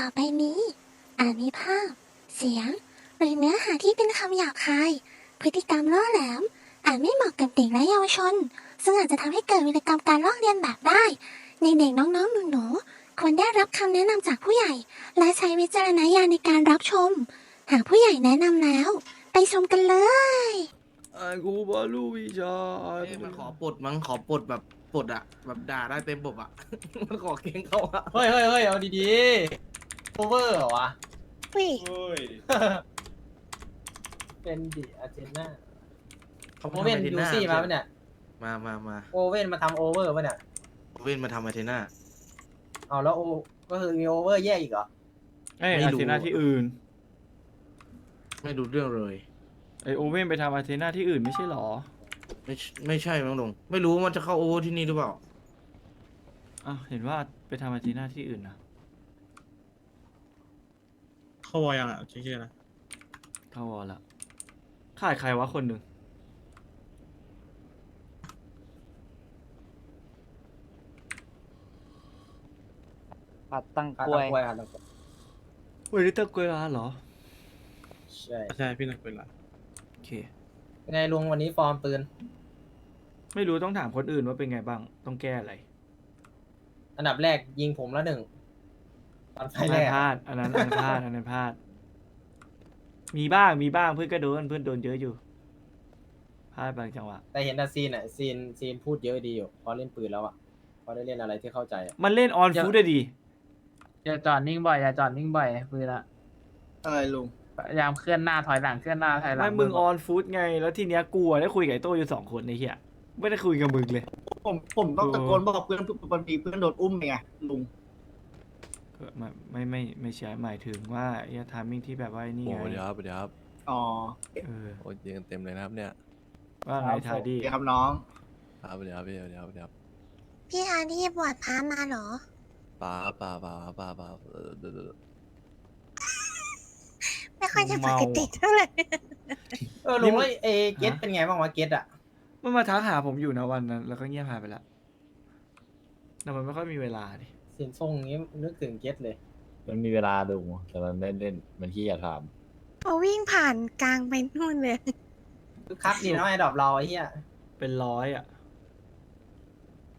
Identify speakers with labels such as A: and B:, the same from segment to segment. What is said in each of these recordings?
A: ต่อไปนี้ อาจมีภาพ เสียง หรือเนื้อหาที่เป็นคำหยาบคาย พฤติกรรมล่อแหลม อาจไม่เหมาะกับเด็กและเยาวชน ซึ่งอาจจะทำให้เกิดวิรกรรมการลอกเลียนแบบได้ในเด็กน้องๆหนูๆควรได้รับคำแนะนำจากผู้ใหญ่ และใช้วิจารณญาณในการรับชม หากผู้ใหญ่แนะนำแล้ว ไปชมกันเลย
B: ไอ้กูบาลูวิชา
C: เอ้ยมันขอปลดมั้งขอปลดแบบ ปลดอะแบบด่าได้เต็มบบอะ มันขอเก่งเขาอะ
D: เฮ้ยเฮ้ยเฮ้ยเอาดีๆโอเวอร์เหรอวะ
A: วิ
D: เป็นดิอาเจน่า
C: เขา
D: โอเว่นยูซี่มาปะเนี่ย
C: มามามา
D: โอเว่นมาทำโอเวอร์ปะเนี่ย
C: โอเว่นมาทำอาเทน่า
D: เอาแล้วโอ ก็คือมีโอเวอร์แยกอีกเหรอ
B: ไอ้
C: ไม่
B: อา
C: รู้
B: เทนาที่อื่น
C: ไม่รู้เรื่องเลย
B: ไอโอเว่นไปทำอาเทนาที่อื่นไม่ใช่หรอ
C: ไม่ใช่ไม่ใช่มั้งลงไม่รู้ว่ามันจะเข้าโอเวอร์ที่นี่หรือเปล่า
B: อ้าวเห็นว่าไปทำอาเทนาที่อื่นนะ
E: เข้าวอยังอะเชื่อๆนะ
B: เข้าวอลละขาดใครวะคนหนึ่ง
F: ผัดตั้ง
D: ขาด
F: กล้วย
D: ตะกล้วยขาดตะกล้วย
B: เวลิเตอร์เกวลาเหรอ
D: ใช่
E: ใช่พี่นักเป็นละ
B: โอเค
D: เป็น ไงลุงวันนี้ฟอร์มปืน
B: ไม่รู้ต้องถามคนอื่นว่าเป็นไงบ้าง ต้องแก้อะไร
D: อันดับแรกยิงผมละหนึ่งตอนไฟ
B: อัน
D: แร
B: นั้น
D: ก
B: พลาดอันนั้นอันนั้นพลาดอันนั้นพลาด มีบ้างมีบ้างเพื่อนก็โดนเพื่อนโดนเยอะอยู่พลาดบางจังหวะ
D: แต่เห็นแต่ซีนอะซีนซีนพูดเยอะดีอยู่พอเล่นปืนแล้วอะพอได้เล่นอะไรที่เข้าใจอะ
B: มันเล่นออนฟูดได้ดี
G: อย่าจอดนิ่งบ่อยอย่าจอดนิ่งบ่อยปืนละ
E: อะไรลุง
G: พยายามเคลื่อนหน้าถอยหลังเคลื่อนหน้าถอยหลัง
B: ไม่มึงออนฟูดไง แล้วทีเนี้ยกูอะได้คุยกับไอ้โต้อยู่สองคนในเฮียไม่ได้คุยกับมึงเลย
E: ผมผมต้อง
B: เออ
E: ตะโกนบอกเพื่อนบางทีเพื่อนโดนอุ้มไงลุง
B: ก็ไม่ไม่ไม่ไม่ใช่หมายถึงว่าไอ้ทามมิ่งที่แบบว่าไอ้นี่
H: โอ้
B: ไง
H: เดี๋ยวครับเดี๋ยวครับ
E: อ๋อ
B: เออ
H: โอ้ยยืนเต็มเลยนะครับเนี่ย
B: ว่าไงทาดี
E: โอเคครับน้อง
H: ครับเดี๋ยวครับเดี๋ยวเดี๋ยวเดี๋ยว
A: พี่อาที่บวชพระมาเหรอ
H: ป่าป่าป่าป่าป่าเออเดี๋ยวเดี๋ยว
A: ไม่ค่อยจะปกติเท่าไหร่
D: เออลุงแล้วเอเกตเป็นไงบ้างวะเกตอะ
B: มันมาทักหาผมอยู่นะวันนั้นแล้วก็เงียบหายไปละแต่มันไม่ค่อยมีเวลาดิ
D: สินทรงนี้นึกถึงเกตเลย
I: มันมีเวลาดูแต่มันเล่นเล่นมันขี้อยากท
A: เขาวิ่งผ่านกลางไปนู่นเลย
D: คือคักดีเนาะไอ้ดอกเราไอ้เหี้ย
B: เป็นร้อยอะ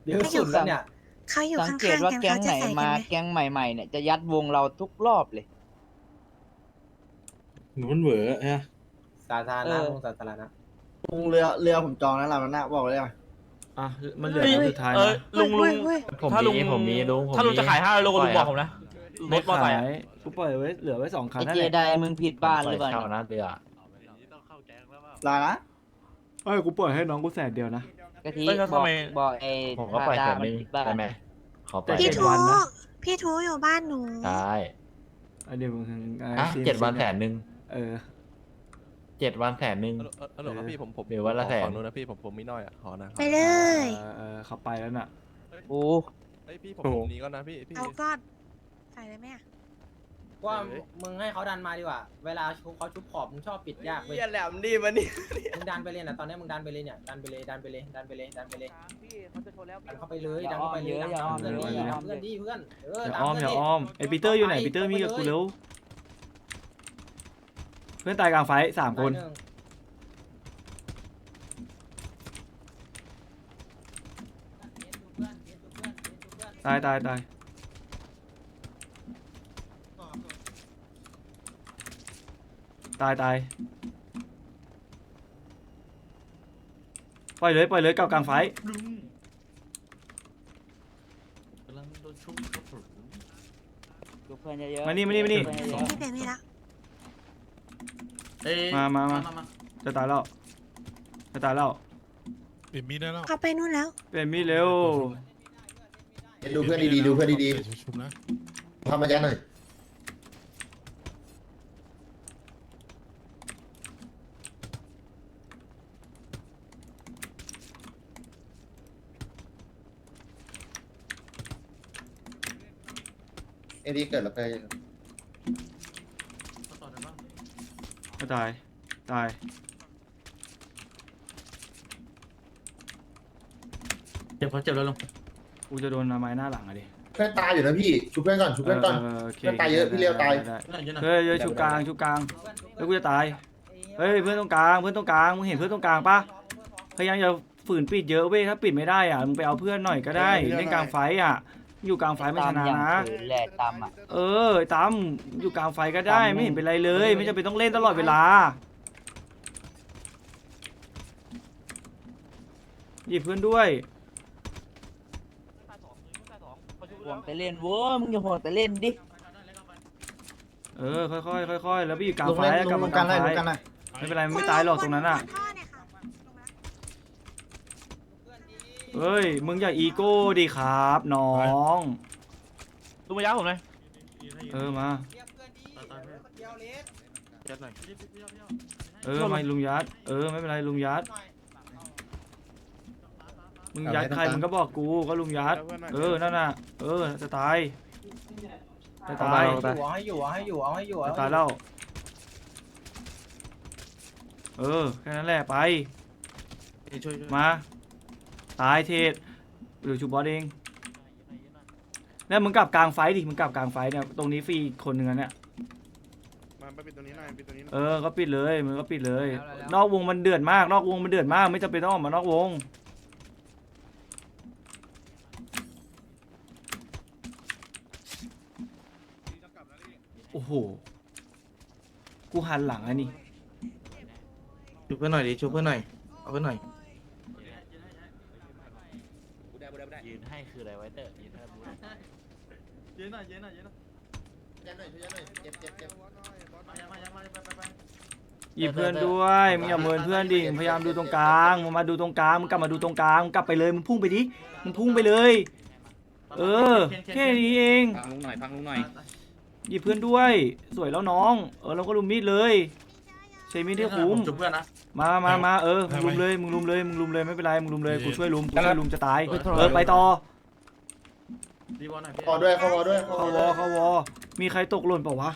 D: เดี๋ยวสุดแล้วเนี่ย
A: เขาอยู่
F: สัง
A: ข้าง
F: เกต
A: ๆ
F: ว่า
A: กัน
F: แก๊ง
A: เขา
F: ไหน
A: จะใส่กัน
F: มา
A: ไหม
F: แก๊งใหม่ๆเนี่ยจะยัดวงเราทุกรอบเลย
E: หนูมันเหวอฮะ
D: สาธาร
F: เอ
D: ณะ
F: อ
D: ลุงสาธารณะ
E: ลุงเรือเรือผมจองแล้วลำนั้นนะบอกเลยอะ
B: อะมันเหลือคนสุดท้าย
J: เออ
B: นะ
J: ลุงลุง
A: เว้ยำ
I: ผม
J: ถ้าลุง
I: มีผมมีลุงผม
J: ถ้าลุง
I: มี
J: จะขายห้าโลก็ลุงบอกผมนะร
B: ไม่
J: ถมอเตอร์ไซ
B: ขา
J: ค์อะ
B: ยกูปล่อยไว้เหลือไว้สองคัน
F: ไอ
B: นั่น
F: เจ
B: แหละ
F: ไดมึงผิดบ้านหรือเปล่า
I: เช่า
F: เนี่ย
I: นะเรือ
H: ต้องเข้าแก๊งแล้วเปล่า
E: ลานะ
B: เอ้ยกูปล่อยให้น้องกูแสนเดียวนะ
F: กะทิ
J: เอ้ยแล้ว
F: บอก
J: ทำไม
F: บอกไอ้
I: ผมก็ปล่อย
F: ดา
I: แส
F: ดานมั
I: ห
F: น
I: นึ่ง
F: ผิดบ้าน
I: ได้ไหมขอปล่อย
B: แต่
A: พี่
B: เจ็ด
A: ทู
B: วันนะ
A: พี่ทูอยู่บ้านหนู
I: ได้
B: อันเดียวมึง
I: อะเจ็ดวันแสนหนึ่ง
B: เออ
I: เจ็ดวันแสนหนึ่ง
H: ฮัลโหลครับพี่ผมผม
I: เดี๋ยววันละ
H: ขอ
I: แสน
H: ขอนู้นนะพี่ผมผมมีน้อยอะขอนะ
A: ไปเลย
B: เออเออเขาไปแล้วน่ะ
F: โอ้
H: เฮ้ยพี่ผมผมหนี้ก่อนนะพี่พี่
A: เอาก็ใส่เลยไหมอะ
D: ว่ามึงให้เขาดันมาดีกว่า เวลาชุบเขาชุบขอบมึงชอบปิดยากเว้ย
C: อย่าแหลมดิมันนี่
D: มึงดันไปเลยนะตอนนี้มึงดันไปเลยเนี่ย ดันไปเลย ดันไปเลย ดันไปเลย ดันไปเลย
F: พี่เขาจะชนแล้ว
D: ดันเข้าไปเลย ดันเข้าไปเลยดัน
F: อย่าอ้อม
D: เพื่อน
F: เย
D: ดี
F: อะอย่าอ้อม
D: เพื่อนดีเพื่อน เออ
B: อย่า
D: ตาม
B: อ้อม
D: เพื่
B: อย่า
D: อนดิ
B: อ้อมไอปีเตอร์อยู่ไหนปีเตอร์มีกับกูเร็ว เพื่อนตายกลางไฟท์สามคน
D: หนึ่ง
B: ตายตายตายตายตายปล่อยเลยปล่อยเลยเก่ากลางไฟท์
H: กำลังโดนชุบครับผม
F: ดูเพื่อนเยอะๆ
B: มานี่มานี่มานี่
F: เพื่อนเยอะ
A: พี่ เปลี่ยนไม่ละ
B: มามามา จะตายแล้ว จะตายแล้ว
E: เปลี่ยนมีดได้แล้ว
A: เขาไปนู่นแล้ว
B: เปลี่ยนมีดเร็ว
E: ดูเพื่อนดีๆดูเพื่อนดีๆชุบนะทำมาแจ้หน่อยเอ็ดีเกิดแล้วไป
B: จะตาย ตาย
J: เจ็บเขาเจ็บแล้วลุง
B: กูจะโดนไม้หน้าหลังอะดิ
E: เพื่อนตายอยู่นะพี่ชุบเพื่อนก่อนชุบเพื่อนก่อน
B: โเค
E: เพื่อนตายเยอะพี่เลี้ยวตาย
B: ได้ได้เฮ้ยเฮ้ยชูกลางชูกลางแล้วกูจะตาย เฮ้ยเพื่อนตรงกลางเพื่อนตรงกลางมึงเห็นเพื่อนตรงกลางปะพยายามอย่าฝืนปิดเยอะเว้ยถ้าปิดไม่ได้อะมึงไปเอาเพื่อนหน่อยก็ได้เล่นกลางไฟอะ อยู่กลางไฟไม่ช
F: ตาม
B: นะ
F: อย่าง
B: นะ
F: ถือแหลกตามอะ
B: เออไอ้ตั้มอยู่กลางไฟก็ได้
F: ตั้ม
B: ไม่เห็นเป็นไรเลย ไม่จำเป็นต้องเล่นตลอดเวลาหยิบเพื่อนด้วย
F: ห่วงแต่เล่นเว้ยมึงอย่าห่วงแต่เล่นดิ
B: เออค่อยๆค่อยๆแล้วไปอยู่กลางไฟแล้วกลับมากลางไฟไม่เป็นไรมันไม่ตายหรอกตรงนั้นอะ เฮ้ย มึงอย่าอีโก้ดิครับ น้อง
J: ลุงมาย้าผมเลย
B: เออมา
C: ยัดหน่อย
B: เออมาลุงยัด เออไม่เป็นไรลุงยัด มึงยัดใครมึงก็บอกกูก็ลุงยัด เออนั่นน่ะ เออจะตายจะตาย
D: เอาให้อยู่เอาให้อยู่เอาให้อยู่
B: จะ
D: เอาให้อยู่
B: ตายแล้ว เออแค่นั้นแหละไป
C: ช่วยช่วย
B: มา ตายเทศหรือชูบอสเองเนี่ยมึงกลับกลางไฟดิมึงกลับกลางไฟเนี่ยตรงนี้ฟรีอีกคนหนึ่งอะเนี่ย
C: มาปิดตรงนี้หน่อยปิดตรงนี้
B: เออก็ปิดเลยมึงก็ปิดเลยนอกวงมันเดือดมาก นอกวงมันเดือดมากไม่จำเป็นต้องออกมานอกวง โอ้โหกูหันหลังอันนี้
C: ชุบเพื่อนหน่อยดิชุบเพื่อนหน่อยเอาเพื่อนหน่อย
I: ยืนให้คืออะไรไว้เตอร์ยืนให้รู้
E: ยันหน่อยยันหน่อยยันหน่อยเจ็บเจ็บเจ็บ
B: หยิบเพื่อนด้วยมึงอย่าเมินเพื่อนดิพยายามดูตรงกลางมึงมาดูตรงกลางมึงกลับมาดูตรงกลางมึงกลับไปเลยมึงพุ่งไปดิมึงพุ่งไปเลย เออแค่นี้เอง
F: พังลุงหน่อยพังลุงหน่อย
B: หยิบเพื่อนด้วย สวยแล้วน้อง เออเราก็ลุมมีดเลย ใช้มีดที่คุ้ม
J: จุบเพื่อนนะ
B: มามามาเออมึงลุมเลยมึงลุมเลยมึงลุมเลยไม่เป็นไรมึงลุมเลยกูช่วยลุมกูช่วยลุมจะตายเออไปต่อ
J: ดีบอลหน่อยพี่
E: ขอด้วยเข้าวอด้วยเข้า
B: เข้าวว
E: อ
B: อเข้าวอมีใครตกหล่นเปล่าวะ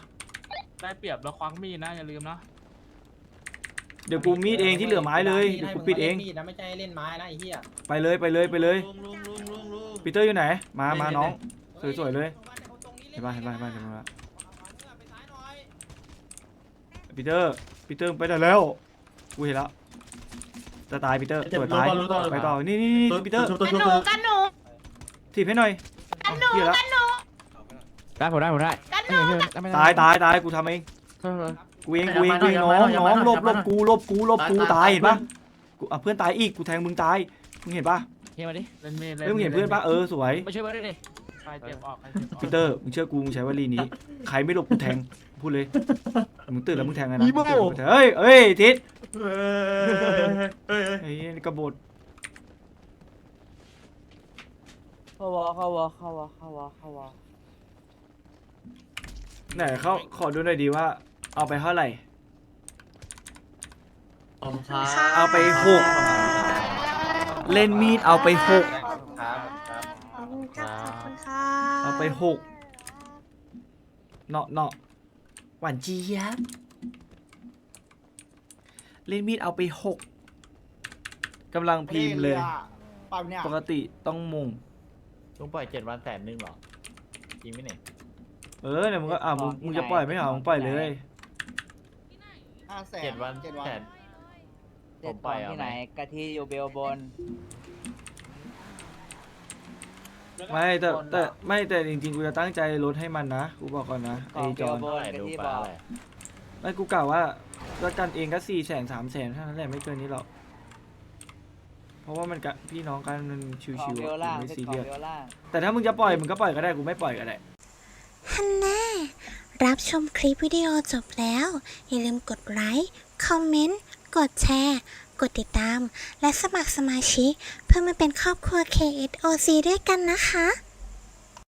G: ได้เปรียบแล้วควักมีดนะอย่าลืมนะ
B: เดี๋ยวกูมีดเองที่เหลือไม้เลยเดี๋ยวกูปิดเอง
D: มีดนะไม่ใช่เล่นไม้นะไอ้เหี้ย
B: ไปเลยไปเลยไปเลยปีเตอร์อยู่ไหน มามาน้องสวยๆเลยเห็นป่ะเห็นป่ะเห็นป่ะเห็นป่ะปีเตอร์ ปีเตอร์ไปได้แล้วกูเห็นแล้วจะตายปีเตอร์สวยตายไปต่อนี่นี่นี่ปีเตอร์
J: ตัวชุบตัวชุบ
A: กันหนู
B: ถีบให้หน่อย กันหนูกันหนู
J: ได้ผมได้ผมได้
A: กันหนู
B: ตายตายตายกูทำเองกูเองกูเองกูเองน้องน้องหลบหลบกูหลบกูหลบกูตายเห็นปะกูอะเพื่อนตายอีกกูแทงมึงตายมึงเห็นปะ
J: เฮียมาดิ
G: เล่นมีด
B: เฮ้ยมึงเห็นเพื่อนปะเออสวย
J: มาช่วยเพื่อนดิ
G: ใครเจ็บออกใครเจ็บออก
B: พีเตอร์มึงเชื่อกูมึงใช้วลีนี้ ใครไม่หลบกูแทงพูดเลยมึงตื่นแล้วมึงแทงไงนะมึงตื่นแล้วมึงแทงเฮ้ยเฮ้ยทิศไอ้เหี้ยนี่กบฏ
F: เข้าวอเข้าวอเข้าวอเข้าวอเข้าวอ
B: ไหนเขาขอดูหน่อยดีว่า เอาไปเท่าไหร่เอาไปหก เล่นมีดเอาไปหก ไปหกเนาะเนาะหวานเจี๊ยบเล่นมีดเอาไปหกกำลังพิมพ์เลยปกติต้องมง
I: ลุงปล่อยเจ็ดวันแสนหนึ่งเหรอจริงไหมเนี่ย
B: เออเนี่ยมึงก็อะมึงมึงจะปล่อยไม่เหรอมึงปล่อยเลย
I: เจ็ดวัน แสน
F: เจ็ด
I: ผมไป
F: ตอน
I: เอา
F: ที่
I: ไห
F: ไห
I: ม
F: นกะทิอยู่เบลบน
B: ไม่แต่แต่ไม่แต่จริงๆกูจะตั้งใจลดให้มันนะกูบอกก่อนนะ
F: ข
B: ไอ้
F: อง
B: จ
F: เบ
B: อ
F: ล
B: น
F: บน
I: เท่าไหร่
F: กะ
I: ดู
F: ทิ
I: ไป
F: บอก
I: เท่าไหร่
B: ไม่กูกล่าวว่าแล้วกันเองก็สี่แสนสามแสนเท่านั้นแหละไม่เกินนี้หรอกเพราะว่ามันกะพี่น้องกันมันชิ
F: ของ
B: ว
F: เบ
B: ๆ
F: ล
B: อะ
F: ล่าง
B: ไม่
F: เป็น
B: ซี
F: ของ
B: เรียส
F: เบลล่าง
B: แต่ถ้ามึงจะปล่อยมึงก็ปล่อยก็ได้กูไม่ปล่อยก็ได้
A: ฮันน่ารับชมคลิปวิดีโอจบแล้ว อย่าลืมกดไลค์คอมเมนต์กดแชร์ กดติดตาม และสมัครสมาชิก เพื่อมาเป็นครอบครัว KSOC ด้วยกันนะคะ